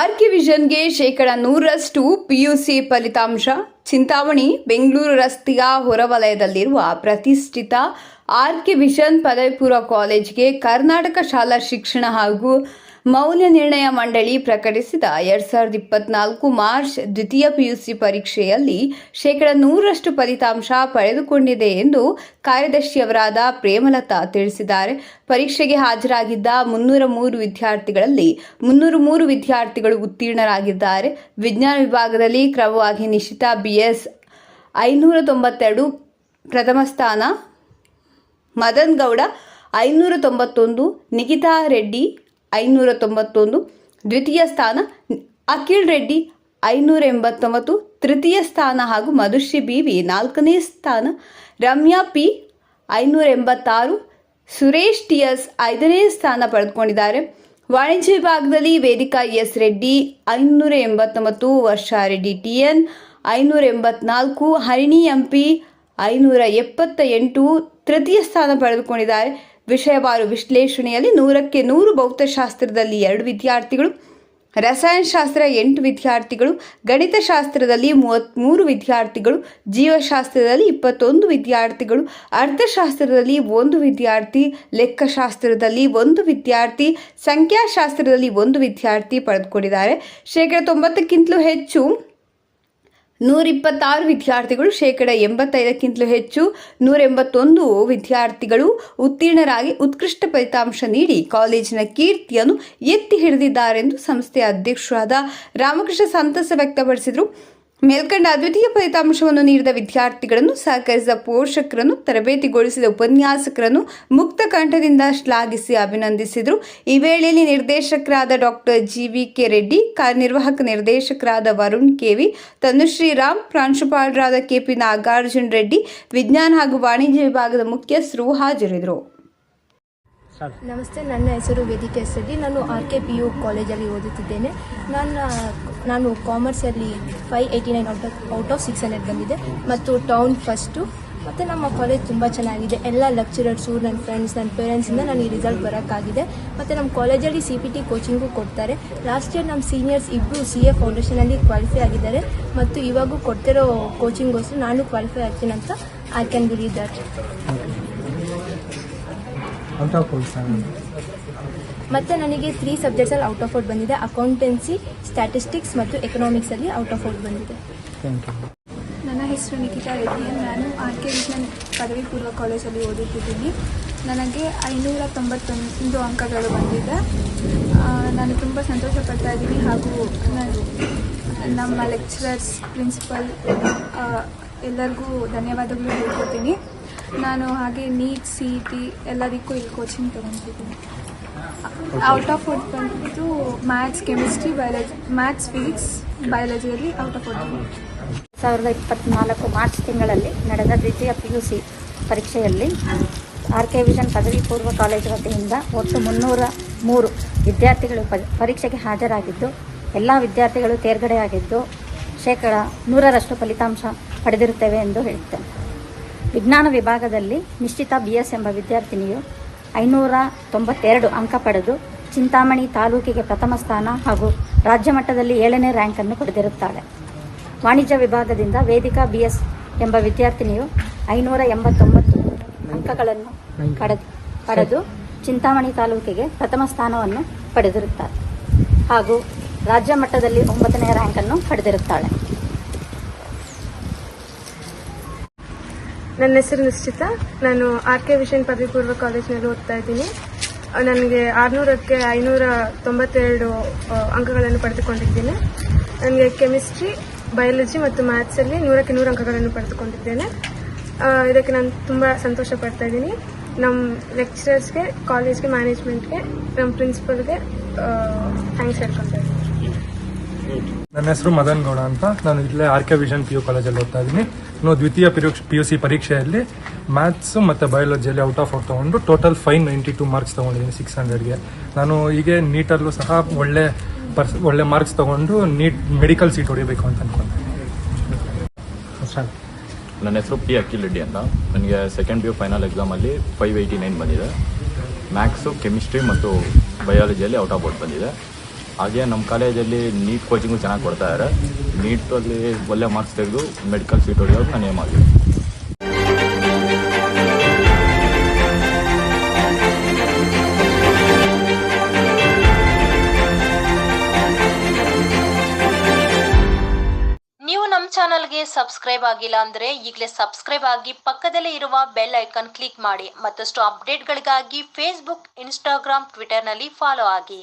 RK ವಿಷನ್ಗೆ ಶೇಕಡ ನೂರರಷ್ಟು PUC ಫಲಿತಾಂಶ. ಚಿಂತಾಮಣಿ, ಬೆಂಗಳೂರು ರಸ್ತೆಯ ಹೊರವಲಯದಲ್ಲಿರುವ ಪ್ರತಿಷ್ಠಿತ ಆರ್ಕೆ ವಿಷನ್ ಪದವಿಪೂರ್ವ ಕಾಲೇಜ್ಗೆ ಕಾಲೇಜಿಗೆ ಕರ್ನಾಟಕ ಶಾಲಾ ಶಿಕ್ಷಣ ಹಾಗೂ ಮೌಲ್ಯ ನಿರ್ಣಯ ಮಂಡಳಿ ಪ್ರಕಟಿಸಿದ ಎರಡ್ ಸಾವಿರದ ಇಪ್ಪತ್ನಾಲ್ಕು ಮಾರ್ಚ್ ದ್ವಿತೀಯ ಪಿಯುಸಿ ಪರೀಕ್ಷೆಯಲ್ಲಿ ಶೇಕಡ ನೂರರಷ್ಟು ಫಲಿತಾಂಶ ಪಡೆದುಕೊಂಡಿದೆ ಎಂದು ಕಾರ್ಯದರ್ಶಿಯವರಾದ ಪ್ರೇಮಲತಾ ತಿಳಿಸಿದ್ದಾರೆ. ಪರೀಕ್ಷೆಗೆ ಹಾಜರಾಗಿದ್ದ ಮುನ್ನೂರ ಮೂರು ವಿದ್ಯಾರ್ಥಿಗಳಲ್ಲಿ ಮುನ್ನೂರ ಮೂರು ವಿದ್ಯಾರ್ಥಿಗಳು ಉತ್ತೀರ್ಣರಾಗಿದ್ದಾರೆ. ವಿಜ್ಞಾನ ವಿಭಾಗದಲ್ಲಿ ಕ್ರಮವಾಗಿ ನಿಶಿತಾ ಬಿಎಸ್ ಐನೂರ ತೊಂಬತ್ತೆರಡು ಪ್ರಥಮ ಸ್ಥಾನ, ಮದನ್ ಗೌಡ ಐನೂರ ತೊಂಬತ್ತೊಂದು, ನಿಖಿತಾ ರೆಡ್ಡಿ ಐನೂರ ತೊಂಬತ್ತೊಂದು ದ್ವಿತೀಯ ಸ್ಥಾನ ಅಖಿಲ್ ರೆಡ್ಡಿ ಐನೂರ ಎಂಬತ್ತೊಂಬತ್ತು ತೃತೀಯ ಸ್ಥಾನ ಹಾಗೂ ಮಧುಶ್ರೀ ಬಿವಿ, ನಾಲ್ಕನೇ ಸ್ಥಾನ ರಮ್ಯಾ ಪಿ ಐನೂರ ಎಂಬತ್ತಾರು ಸುರೇಶ್ ಟಿ ಎಸ್ ಐದನೇ ಸ್ಥಾನ ಪಡೆದುಕೊಂಡಿದ್ದಾರೆ. ವಾಣಿಜ್ಯ ವಿಭಾಗದಲ್ಲಿ ವೇದಿಕಾ ಎಸ್ ರೆಡ್ಡಿ ಐನೂರ ಎಂಬತ್ತೊಂಬತ್ತು ವರ್ಷಾ ರೆಡ್ಡಿ ಟಿ ಎನ್ ಐನೂರ ಎಂಬತ್ನಾಲ್ಕು ಹರಿಣಿ ಎಂಪಿ ಐನೂರ ಎಪ್ಪತ್ತ ಎಂಟು ತೃತೀಯ ಸ್ಥಾನ ಪಡೆದುಕೊಂಡಿದ್ದಾರೆ. ವಿಷಯವಾರು ವಿಶ್ಲೇಷಣೆಯಲ್ಲಿ ನೂರಕ್ಕೆ ನೂರು ಭೌತಶಾಸ್ತ್ರದಲ್ಲಿ ಎರಡು ವಿದ್ಯಾರ್ಥಿಗಳು, ರಸಾಯನಶಾಸ್ತ್ರ ಎಂಟು ವಿದ್ಯಾರ್ಥಿಗಳು, ಗಣಿತಶಾಸ್ತ್ರದಲ್ಲಿ ಮೂವತ್ತ್ಮೂರು ವಿದ್ಯಾರ್ಥಿಗಳು, ಜೀವಶಾಸ್ತ್ರದಲ್ಲಿ ಇಪ್ಪತ್ತೊಂದು ವಿದ್ಯಾರ್ಥಿಗಳು, ಅರ್ಥಶಾಸ್ತ್ರದಲ್ಲಿ ಒಂದು ವಿದ್ಯಾರ್ಥಿ, ಲೆಕ್ಕಶಾಸ್ತ್ರದಲ್ಲಿ ಒಂದು ವಿದ್ಯಾರ್ಥಿ, ಸಂಖ್ಯಾಶಾಸ್ತ್ರದಲ್ಲಿ ಒಂದು ವಿದ್ಯಾರ್ಥಿ ಪಡೆದುಕೊಂಡಿದ್ದಾರೆ. ಶೇಕಡ ತೊಂಬತ್ತಕ್ಕಿಂತಲೂ ಹೆಚ್ಚು ನೂರ ಇಪ್ಪತ್ತಾರು ವಿದ್ಯಾರ್ಥಿಗಳು ಶೇಕಡ ಎಂಬತ್ತೈದಕ್ಕಿಂತಲೂ ಹೆಚ್ಚು ನೂರ ಎಂಬತ್ತೊಂದು ವಿದ್ಯಾರ್ಥಿಗಳು ಉತ್ತೀರ್ಣರಾಗಿ ಉತ್ಕೃಷ್ಟ ಫಲಿತಾಂಶ ನೀಡಿ ಕಾಲೇಜಿನ ಕೀರ್ತಿಯನ್ನು ಎತ್ತಿ ಹಿಡಿದಿದ್ದಾರೆಂದು ಸಂಸ್ಥೆಯ ಅಧ್ಯಕ್ಷರಾದ ರಾಮಕೃಷ್ಣ ಸಂತಸ ವ್ಯಕ್ತಪಡಿಸಿದರು. ಮೇಲ್ಕಂಡ ಅದ್ವಿತೀಯ ಫಲಿತಾಂಶವನ್ನು ನೀಡಿದ ವಿದ್ಯಾರ್ಥಿಗಳನ್ನು ಸಹಕರಿಸಿದ ಪೋಷಕರನ್ನು, ತರಬೇತಿಗೊಳಿಸಿದ ಉಪನ್ಯಾಸಕರನ್ನು ಮುಕ್ತ ಕಂಠದಿಂದ ಶ್ಲಾಘಿಸಿ ಅಭಿನಂದಿಸಿದರು. ಈ ವೇಳೆಯಲ್ಲಿ ನಿರ್ದೇಶಕರಾದ doctor G V K Reddy, ಕಾರ್ಯನಿರ್ವಾಹಕ ನಿರ್ದೇಶಕರಾದ ವರುಣ್ ಕೆವಿ, ತನುಶ್ರೀರಾಮ್, ಪ್ರಾಂಶುಪಾಲರಾದ ಕೆಪಿ ನಾಗಾರ್ಜುನ್ ರೆಡ್ಡಿ, ವಿಜ್ಞಾನ ಹಾಗೂ ವಾಣಿಜ್ಯ ವಿಭಾಗದ ಮುಖ್ಯಸ್ಥರು ಹಾಜರಿದ್ದರು ನಮಸ್ತೆ ನನ್ನ ಹೆಸರು ವೇದಿಕೆ ಎಸ್ ನಾನು ಆರ್ ಕೆ ಪಿ ಯು ಕಾಲೇಜಲ್ಲಿ ಓದುತ್ತಿದ್ದೇನೆ. ನನ್ನ ನಾನು ಕಾಮರ್ಸಲ್ಲಿ five eighty nine out of out of six hundred ಬಂದಿದೆ. ಮತ್ತು ಟೌನ್ ಫಸ್ಟು ಮತ್ತು ನಮ್ಮ ಕಾಲೇಜ್ ತುಂಬ ಚೆನ್ನಾಗಿದೆ. ಎಲ್ಲ ಲೆಕ್ಚರರ್ಸು ನನ್ನ ಫ್ರೆಂಡ್ಸ್ ನನ್ನ ಪೇರೆಂಟ್ಸಿಂದ ಈ ರಿಸಲ್ಟ್ ಬರೋಕ್ಕಾಗಿದೆ. ಮತ್ತು ನಮ್ಮ ಕಾಲೇಜಲ್ಲಿ ಸಿ ಪಿ ಟಿ ಕೋಚಿಂಗು ಕೊಡ್ತಾರೆ. ಲಾಸ್ಟ್ ಇಯರ್ ನಮ್ಮ ಸೀನಿಯರ್ಸ್ ಇಬ್ಬರು ಸಿ ಎ ಫೌಂಡೇಶನಲ್ಲಿ ಕ್ವಾಲಿಫೈ ಆಗಿದ್ದಾರೆ. ಮತ್ತು ಇವಾಗೂ ಕೊಡ್ತಿರೋ ಕೋಚಿಂಗೋಸ್ಕರ ನಾನು ಕ್ವಾಲಿಫೈ ಆಗ್ತೀನಿ ಅಂತ I can believe that out of ಮತ್ತೆ ನನಗೆ ತ್ರೀ ಸಬ್ಜೆಕ್ಟ್ಸಲ್ಲಿ ಔಟ್ ಆಫ್ ಔಟ್ ಬಂದಿದೆ. ಅಕೌಂಟೆನ್ಸಿ ಸ್ಟ್ಯಾಟಿಸ್ಟಿಕ್ಸ್ ಮತ್ತು ಎಕನಾಮಿಕ್ಸಲ್ಲಿ ಔಟ್ ಆಫ್ ಔಟ್ ಬಂದಿದೆ. ಥ್ಯಾಂಕ್ ಯು ನನ್ನ ಹೆಸರು ನಿಖಿತಾ ರೆಡ್ಡಿ ನಾನು ಆರ್ ಕೆ ವಿಜ್ಞಾನ್ ಪದವಿ ಪೂರ್ವ ಕಾಲೇಜಲ್ಲಿ ಓದುತ್ತಿದ್ದೀನಿ. ನನಗೆ ಐನೂರ ತೊಂಬತ್ತೊಂದು ಅಂಕಗಳು ಬಂದಿದೆ. ನಾನು ತುಂಬ ಸಂತೋಷ ಪಡ್ತಾ ಇದ್ದೀನಿ. ಹಾಗೂ ನಾನು ನಮ್ಮ ಲೆಕ್ಚರರ್ಸ್ ಪ್ರಿನ್ಸಿಪಲ್ ಎಲ್ಲರಿಗೂ ಧನ್ಯವಾದಗಳು ಹೇಳ್ಕೊತೀನಿ ನಾನು ಹಾಗೆ ನೀಟ್ ಸಿ ಇ ಟಿ ಎಲ್ಲದಕ್ಕೂ ಇಲ್ಲಿ ಕೋಚಿಂಗ್ ತೊಗೊತಿದ್ದೀನಿ ಔಟ್ ಆಫ್ ಔಟ್ ಬಂದ್ಬಿಟ್ಟು maths chemistry biology maths physics ಬಯಾಲಜಿಯಲ್ಲಿ out of out ಸಾವಿರದ ಇಪ್ಪತ್ತ್ನಾಲ್ಕು ಮಾರ್ಚ್ ತಿಂಗಳಲ್ಲಿ ನಡೆದ ದ್ವಿತೀಯ ಪಿ ಯು ಸಿ ಪರೀಕ್ಷೆಯಲ್ಲಿ ಆರ್ ಕೆ ವಿಷನ್ ಪದವಿ ಪೂರ್ವ ಕಾಲೇಜು ವತಿಯಿಂದ ಒಟ್ಟು ಮುನ್ನೂರ ಮೂರು ವಿದ್ಯಾರ್ಥಿಗಳು ಪರೀಕ್ಷೆಗೆ ಹಾಜರಾಗಿದ್ದು, ಎಲ್ಲ ವಿದ್ಯಾರ್ಥಿಗಳು ತೇರ್ಗಡೆಯಾಗಿದ್ದು ಶೇಕಡ ನೂರರಷ್ಟು ಫಲಿತಾಂಶ ಪಡೆದಿರುತ್ತೇವೆ ಎಂದು ಹೇಳುತ್ತೇನೆ. ವಿಜ್ಞಾನ ವಿಭಾಗದಲ್ಲಿ ನಿಶ್ಚಿತ ಬಿ ಎಸ್ ಎಂಬ ವಿದ್ಯಾರ್ಥಿನಿಯು ಐನೂರ ತೊಂಬತ್ತೆರಡು ಅಂಕ ಪಡೆದು ಚಿಂತಾಮಣಿ ತಾಲೂಕಿಗೆ ಪ್ರಥಮ ಸ್ಥಾನ ಹಾಗೂ ರಾಜ್ಯ ಮಟ್ಟದಲ್ಲಿ ಏಳನೇ ರ್ಯಾಂಕನ್ನು ಪಡೆದಿರುತ್ತಾಳೆ. ವಾಣಿಜ್ಯ ವಿಭಾಗದಿಂದ ವೇದಿಕಾ ಬಿ ಎಸ್ ಎಂಬ ವಿದ್ಯಾರ್ಥಿನಿಯು ಐನೂರ ಎಂಬತ್ತೊಂಬತ್ತು ಅಂಕಗಳನ್ನು ಪಡೆದು ಪಡೆದು ಚಿಂತಾಮಣಿ ತಾಲೂಕಿಗೆ ಪ್ರಥಮ ಸ್ಥಾನವನ್ನು ಪಡೆದಿರುತ್ತಾರೆ ಹಾಗೂ ರಾಜ್ಯ ಮಟ್ಟದಲ್ಲಿ ಒಂಬತ್ತನೇ ರ್ಯಾಂಕನ್ನು ಪಡೆದಿರುತ್ತಾಳೆ. ನನ್ನ ಹೆಸರು ನಿಶ್ಚಿತ. ನಾನು ಆರ್ ಕೆ ವಿಷನ್ ಪದವಿ ಪೂರ್ವ ಕಾಲೇಜಿನಲ್ಲಿ ಓದ್ತಾ ಇದ್ದೀನಿ. ನನಗೆ ಆರುನೂರಕ್ಕೆ ಐನೂರ ತೊಂಬತ್ತೆರಡು ಅಂಕಗಳನ್ನು ಪಡೆದುಕೊಂಡಿದ್ದೀನಿ. ನನಗೆ ಕೆಮಿಸ್ಟ್ರಿ, ಬಯಾಲಜಿ ಮತ್ತು ಮ್ಯಾಥ್ಸಲ್ಲಿ ನೂರಕ್ಕೆ ನೂರು ಅಂಕಗಳನ್ನು ಪಡೆದುಕೊಂಡಿದ್ದೇನೆ. ಇದಕ್ಕೆ ನಾನು ತುಂಬ ಸಂತೋಷ ಪಡ್ತಾ ಇದ್ದೀನಿ. ನಮ್ಮ ಲೆಕ್ಚರರ್ಸ್ಗೆ ಕಾಲೇಜ್ಗೆ ಮ್ಯಾನೇಜ್ಮೆಂಟ್ಗೆ ನಮ್ಮ ಪ್ರಿನ್ಸಿಪಲ್ಗೆ ಥ್ಯಾಂಕ್ಸ್ ಹೇಳ್ಕೊತಾ ಇದ್ದೀನಿ. ನನ್ನ ಹೆಸರು ಮದನ್ ಗೌಡ ಅಂತ. ನಾನು ಇಲ್ಲೇ R K vision P U ಕಾಲೇಜಲ್ಲಿ ಓದ್ತಾ ಇದ್ದೀನಿ. ನಾನು ದ್ವಿತೀಯ ಪಿ ಯು ಸಿ ಪರೀಕ್ಷೆಯಲ್ಲಿ ಮ್ಯಾಥ್ಸ್ ಮತ್ತು ಬಯಾಲಜಿಯಲ್ಲಿ ಔಟ್ ಆಫ್ ಔಟ್ ತೊಗೊಂಡು total five ninety two marks ತೊಗೊಂಡಿದ್ದೀನಿ ಸಿಕ್ಸ್ ಹಂಡ್ರೆಡ್ಗೆ ನಾನು ಹೀಗೆ ನೀಟಲ್ಲೂ ಸಹ ಒಳ್ಳೆ ಪರ್ಸ್ ಒಳ್ಳೆ ಮಾರ್ಕ್ಸ್ ತೊಗೊಂಡು ನೀಟ್ ಮೆಡಿಕಲ್ ಸೀಟ್ ಹೊಡಿಬೇಕು ಅಂತ ಅನ್ಕೊಂತೀನಿ ನನ್ನ ಹೆಸರು ಪಿ ಅಕ್ಕಿಲ್ ರೆಡ್ಡಿ ಅಂತ. ನನಗೆ ಸೆಕೆಂಡ್ ಪಿ ಯು ಫೈನಲ್ ಎಕ್ಸಾಮಲ್ಲಿ ಫೈವ್ ಏಯ್ಟಿ ನೈನ್ ಬಂದಿದೆ. ಮ್ಯಾಥ್ಸು ಕೆಮಿಸ್ಟ್ರಿ ಮತ್ತು ಬಯಾಲಜಿಯಲ್ಲಿ ಔಟ್ ಆಫ್ ಔಟ್ ಬಂದಿದೆ. ಹಾಗೆ ನಮ್ಮ ಕಾಲೇಜಲ್ಲಿ ನೀಟ್ ಕೋಚಿಂಗು ಚೆನ್ನಾಗಿ ಕೊಡ್ತಾ ಇದ್ದಾರೆ ನೀಟಲ್ಲಿ ಒಳ್ಳೆ ಮಾರ್ಕ್ಸ್ ತೆಗೆದು ಮೆಡಿಕಲ್ ಸೀಟ್ ಹೊಡೆಯೋದು ನಾನು ಏಮ್ ಆಗಿದೆ ಚಾನಲ್ಗೆ ಸಬ್ಸ್ಕ್ರೈಬ್ ಆಗಿಲ್ಲ ಅಂದ್ರೆ ಈಗಲೇ ಸಬ್ಸ್ಕ್ರೈಬ್ ಆಗಿ ಪಕ್ಕದಲ್ಲೇ ಇರುವ ಬೆಲ್ ಐಕಾನ್ ಕ್ಲಿಕ್ ಮಾಡಿ ಮತ್ತಷ್ಟು ಅಪ್ಡೇಟ್ಗಳಿಗಾಗಿ ಫೇಸ್ಬುಕ್ ಇನ್ಸ್ಟಾಗ್ರಾಮ್ ಟ್ವಿಟರ್ನಲ್ಲಿ ಫಾಲೋ ಆಗಿ.